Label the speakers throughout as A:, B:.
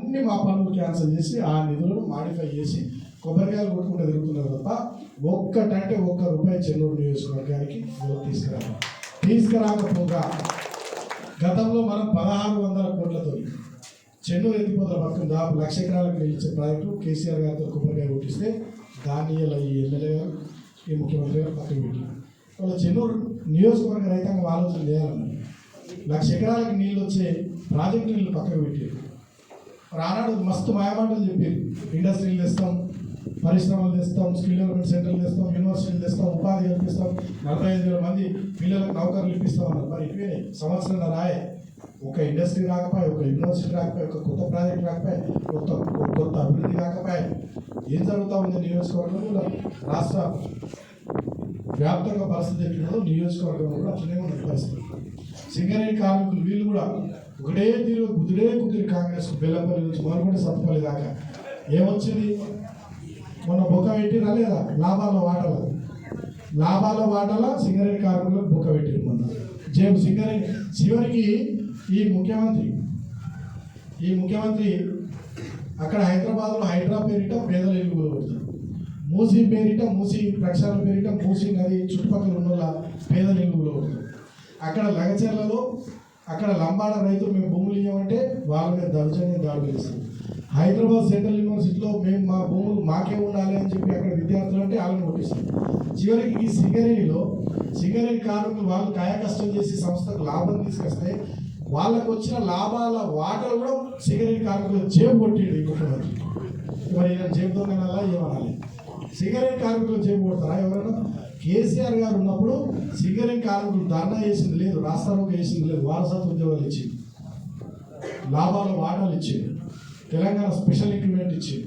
A: అన్ని మా పనులు క్యాన్సిల్ చేసి ఆ నిధులను మాడిఫై చేసి కొబ్బరికాయలు కొట్టుకుంటూ తిరుగుతున్నారు తప్ప ఒక్కటంటే ఒక్క రూపాయి చెన్నూరు నియోజకవర్గానికి తీసుకురా తీసుకురావాలి. తీసుకురాకపోగా గతంలో మనం పదహారు వందల కోట్లతో చెన్నూరు ఎత్తిపోతల పథకం దాదాపు లక్ష ఎకరాలకు నిలిచే ప్రాజెక్టు కేసీఆర్ గారితో కొబ్బరికాయ కొట్టిస్తే దాన్ని ఇలా ఈ ఎమ్మెల్యే గారు ఈ ముఖ్యమంత్రి గారు పక్కన పెట్టారు వాళ్ళ చెన్నూరు నియోజకవర్గ రైతాంగం ఆలోచన చేయాలన్నారు లక్ష ఎకరాలకు నీళ్ళు వచ్చే ప్రాజెక్టు నీళ్ళు పక్కకు పెట్టారు. మరి ఆనాడు మస్తు మాయమాటలు చెప్పారు ఇండస్ట్రీలు తెస్తాం పరిశ్రమలు తెస్తాం స్కిల్ డెవలప్మెంట్ సెంటర్లు తెస్తాం యూనివర్సిటీలు తెస్తాం ఉపాధి కల్పిస్తాం. నలభై ఐదు వేల మంది పిల్లలకు నౌకర్లు ఇప్పిస్తాం అన్నారు. మరి ఇవే సంవత్సరం రాయే ఒక ఇండస్ట్రీ రాకపోయి ఒక యూనివర్సిటీ రాకపోయి ఒక కొత్త ప్రాజెక్ట్ రాకపోయి కొత్త కొత్త అభివృద్ధి రాకపోయి ఏం జరుగుతూ ఉంది నియోజకవర్గంలో రాష్ట్ర వ్యాప్తంగా పరిస్థితి ఎట్లుందో నియోజకవర్గంలో కూడా అట్లనే ఉన్న పరిస్థితి. సింగరేణి కార్మికులు వీళ్ళు కూడా ఒకటే తీరు కుదిరే కుదిరి కాంగ్రెస్ బెల్లపల్లి నుంచి మరొకటి సత్తపల్లి దాకా. ఏమొచ్చింది? మొన్న బొక్క పెట్టిరా లేదా? లాభాల వాటల. లాభాల వాటల సింగరేణి కార్మికులకు బొక్క పెట్టిరు మొన్న. జేబు సింగరేణి. చివరికి ఈ ముఖ్యమంత్రి ఈ ముఖ్యమంత్రి అక్కడ హైదరాబాద్లో హైడ్రా పేరిట పేదల ఇల్లు కొడుతారు మూసీ పేరిట మూసీ ప్రక్షాళన పేరిట మూసీ నది చుట్టుపక్కల ఉన్న పేదల ఇల్లు కొడుతారు అక్కడ లగచర్లలో అక్కడ లంబాడ రైతులు మేము భూములు ఇవ్వమంటే వాళ్ళ మీద దౌర్జన్యం దాడులు చేస్తారు హైదరాబాద్ సెంట్రల్ యూనివర్సిటీలో మేము మా భూములు మాకే ఉండాలి అని చెప్పి అక్కడ విద్యార్థులు అంటే వాళ్ళని కొట్టిస్తాం చివరికి ఈ సింగరేణిలో సింగరేణి కార్మికులు వాళ్ళు కాయకష్టం చేసి సంస్థకు లాభం తీసుకొస్తే వాళ్ళకు వచ్చిన లాభాల వాటలు కూడా సింగరేణి కార్మికులు జేబు కొట్టిండు ఈ ముఖ్యమంత్రి. మరి ఈయన జేబు ఏమనాలి? సిగరెట్ కార్మికులు జేబు ఎవరైనా కేసీఆర్ గారు ఉన్నప్పుడు సిగరెట్ కార్మికులు ధర్నా చేసింది లేదు రాష్ట్రాలకు వేసింది లేదు వారసత్వ ఉద్యోగాలు ఇచ్చింది లాభాల వాటాలు ఇచ్చింది తెలంగాణ స్పెషల్ ఇంక్రిమెంట్ ఇచ్చింది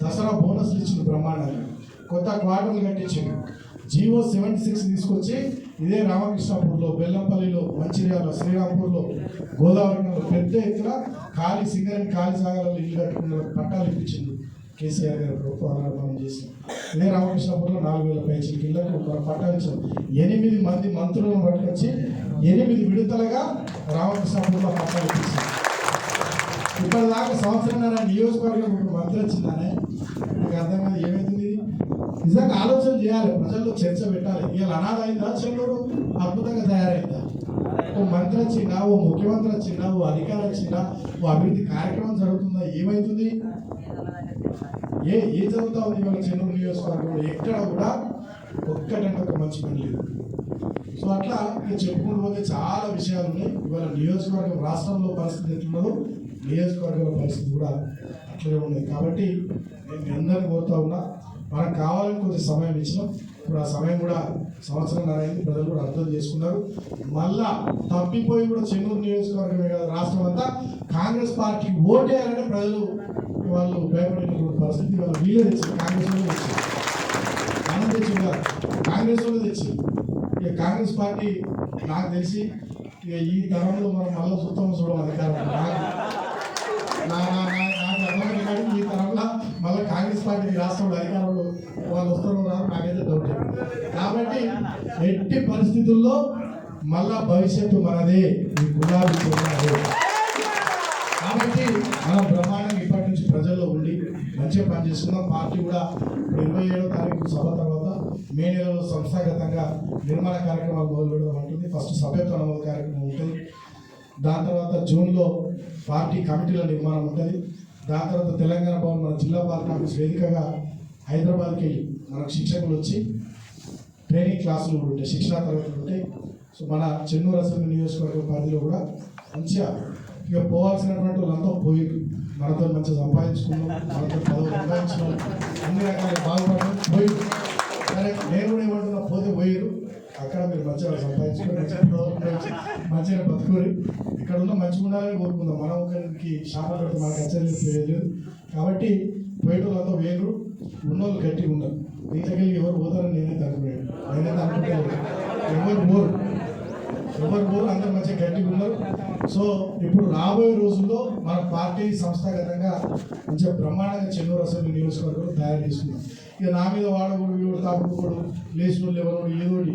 A: దసరా బోనస్లు ఇచ్చింది బ్రహ్మాండంగా. కొత్త క్వార్టర్లు కట్టించింది జీవో సెవెంటీ సిక్స్ తీసుకొచ్చి ఇదే రామకృష్ణాపూర్లో బెల్లంపల్లిలో మంచిర్యాల శ్రీరాంపూర్లో గోదావరిలో పెద్ద ఎత్తున ఖాళీ సింగరేణి ఖాళీ సాగరాలు ఇల్లు కట్టుకున్న పట్టాలు ఇప్పించింది కేసీఆర్ గారు ప్రభుత్వం చేసి ఇదే రామకృష్ణాపూర్లో నాలుగు వేల పైచీలకి ఇళ్ళకు పట్టించాం ఎనిమిది మంది మంత్రులను పట్టుకొచ్చి ఎనిమిది విడతలుగా రామకృష్ణపురంలో పట్టాలు ఇప్పించారు. ఇప్పటిదాకా సంవత్సరంన్నర నియోజకవర్గం ఒక మంత్రి వచ్చిందనే? నాకు అర్థం కాదు ఏమైతుంది నిజంగా ఆలోచన చేయాలి ప్రజల్లో చర్చ పెట్టాలి. ఇవాళ అనాథ అయిందా చెల్లూరు అద్భుతంగా ఓ మంత్రి వచ్చిందా ఓ ముఖ్యమంత్రి వచ్చిందా ఓ అధికారి వచ్చిందా ఓ అభివృద్ధి కార్యక్రమం జరుగుతుందా? ఏమైతుంది? ఏ ఏ జరుగుతా ఉంది ఇవాళ చెన్నూరు నియోజకవర్గంలో? ఎక్కడ కూడా ఒక్కటంటే ఒక మంచి పని లేదు. సో అట్లా నేను చెప్పుకుంటూ పోతే చాలా విషయాలు ఉన్నాయి. ఇవాళ నియోజకవర్గం రాష్ట్రంలో పరిస్థితి ఎట్లున్నదో నియోజకవర్గంలో పరిస్థితి కూడా అట్లనే ఉన్నది కాబట్టి నేను అందరిని కోరుతా ఉన్నా మనకు కావాలని కొంచెం సమయం ఇచ్చినాం. ఇప్పుడు ఆ సమయం కూడా సంవత్సరం అయింది ప్రజలు కూడా అర్థం చేసుకున్నారు మళ్ళా తప్పిపోయి కూడా చెన్నూరు నియోజకవర్గమే కాదు రాష్ట్రం అంతా కాంగ్రెస్ పార్టీకి ఓటేయాలంటే ప్రజలు వాళ్ళు భయపడినటువంటి పరిస్థితి వాళ్ళు వీళ్ళే తెచ్చి కాంగ్రెస్ వాళ్ళు తెచ్చారు మనం తెచ్చి కాంగ్రెస్ వాళ్ళు తెచ్చి ఇక కాంగ్రెస్ పార్టీ నాకు తెలిసి ఇక ఈ తరంలో మనం మళ్ళీ సుత్తమ చూడడం అధికారం నాకు నా నా నా- నాకు అర్థమైంది కానీ ఈ తరంలో కాంగ్రెస్ పార్టీ రాష్ట్రంలో అధికారంలో వాళ్ళు వస్తారో రారు నాకైతే డౌట్ కాబట్టి ఎట్టి పరిస్థితుల్లో మళ్ళా భవిష్యత్తు మనదే. ఈ గులాబీ చూడాలి కాబట్టి మనం బ్రహ్మాండంగా ఇప్పటి నుంచి ప్రజల్లో ఉండి మంచిగా పనిచేస్తున్నాం పార్టీ కూడా ఇరవై ఏడో తారీఖు సభ తర్వాత మే నెలలో సంస్థాగతంగా నిర్మాణ కార్యక్రమాలు మొదలు ఉంటుంది ఫస్ట్ సభ్యత్వ నమోదు కార్యక్రమం ఉంటుంది. దాని తర్వాత జూన్లో పార్టీ కమిటీల నిర్మాణం ఉంటుంది. దాని తర్వాత తెలంగాణ భవన్ మన జిల్లా పాలన ఆఫీస్ వేదికగా హైదరాబాద్కి వెళ్ళి మనకు శిక్షకులు వచ్చి ట్రైనింగ్ క్లాసులు కూడా ఉంటాయి శిక్షణా తరగతులు ఉంటాయి. సో మన చెన్నూరు అసెంబ్లీ నియోజకవర్గ పరిధిలో కూడా మంచిగా ఇక పోవాల్సినటువంటి వాళ్ళంతా పోయి మనతో మంచిగా సంపాదించుకున్నాం మనతో పదవి సంపాదించుకున్నాం అన్ని రకాల బాగుపడడం పోయి సరే నేను కూడా ఏమంటున్నా? అక్కడ మీరు మంచిగా సంపాదించుకొని మంచిగా బతుకోరు ఇక్కడ ఉన్న మంచి ఉండాలని కోరుకుందాం. మనం ఒకరికి శాపం పెడితే మనకు అచ్చలేదు లేదు కాబట్టి పోయేటోళ్ళంతా వేరు ఉన్నోళ్ళు గట్టిగా ఉన్నారు దీంట్లోకి ఎవరు పోతారని నేనైతే అనుకున్నాను నేనైతే అనుకుంటాను ఎవరు పోరు. ఎవరు పోరు అందరూ మంచిగా గట్టిగా ఉన్నారు. సో ఇప్పుడు రాబోయే రోజుల్లో మన పార్టీ సంస్థాగతంగా మంచిగా బ్రహ్మాండంగా చెన్నూరు అసెంబ్లీ నియోజకవర్గంలో తయారు చేసుకున్నాం ఇక నా మీద వాడకూడదు వీడు తాపుకోడు లేచిన వాళ్ళు ఎవరు ఏదోటి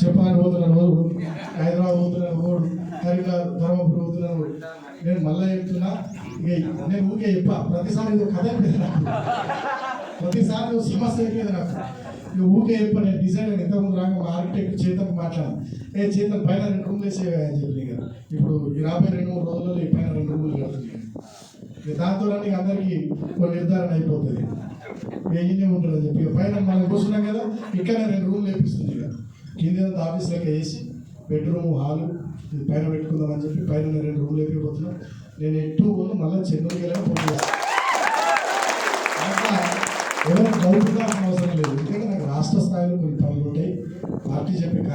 A: చెప్పాలని పోతున్నాను ఓడు హైదరాబాద్ పోతున్నాను ఓడు కరీంనగర్ ధర్మపురి పోతున్నాను ఓడు నేను మళ్ళీ చెప్తున్నా ఇక నేను ఊరికే చెప్పా ప్రతిసారి ఇది కథ అయిపోయింది నాకు. ప్రతిసారి ఇది సమస్య అయిపోయింది నాకు. ఇక ఊరికే చెప్పా నేను డిజైన్ ఇంతకుముందు రాక మా ఆర్కిటెక్ట్ చేతన్ మాట్లాడాను. ఏ చేతన్ పైన రెండు రూమ్లు వేసేవా అని చెప్పి ఇక ఇప్పుడు రాబోయే రెండు మూడు రోజుల్లో ఈ పైన రెండు రూములు కడుతుంది ఇక దాంతో నీకు అందరికీ కొన్ని నిర్ధారణ అయిపోతుంది. ఇక ఉంటుంది అని చెప్పి. పైన మనం కూర్చున్నాం కదా ఇక్కడ రెండు రూమ్లు వేపిస్తుంది ఇక కింద ఆఫీస్ లెక్క వేసి బెడ్రూమ్ హాలు ఇది పైన పెట్టుకుందామని చెప్పి పైన రెండు రూమ్లు వేపిపోతున్నాం. నేను ఎటు మళ్ళీ చెన్నూరుకి వెళ్ళాను ఫోన్ చేస్తాను ఎవరైనా